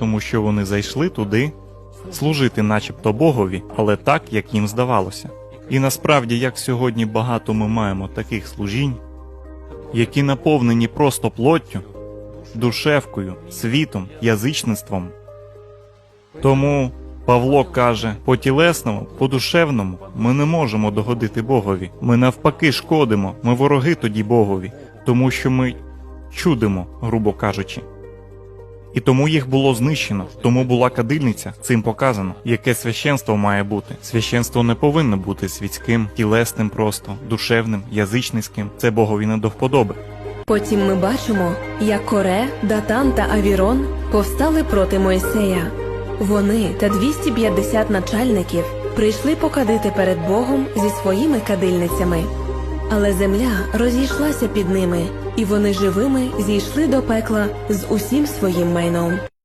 тому що вони зайшли туди служити начебто Богові, але так, як їм здавалося. І насправді, як сьогодні багато ми маємо таких служінь, які наповнені просто плоттю, душевкою, світом, язичництвом. Тому Павло каже: по тілесному, по душевному ми не можемо догодити Богові. Ми навпаки шкодимо, ми вороги тоді Богові, тому що ми чудимо, грубо кажучи. І тому їх було знищено, тому була кадильниця, цим показано, яке священство має бути. Священство не повинно бути світським, тілесним просто, душевним, язичницьким. Це Богові не до вподоби. Потім ми бачимо, як Коре, Датан та Авірон повстали проти Мойсея. Вони та 250 начальників прийшли покадити перед Богом зі своїми кадильницями. Але земля розійшлася під ними, і вони живими зійшли до пекла з усім своїм майном.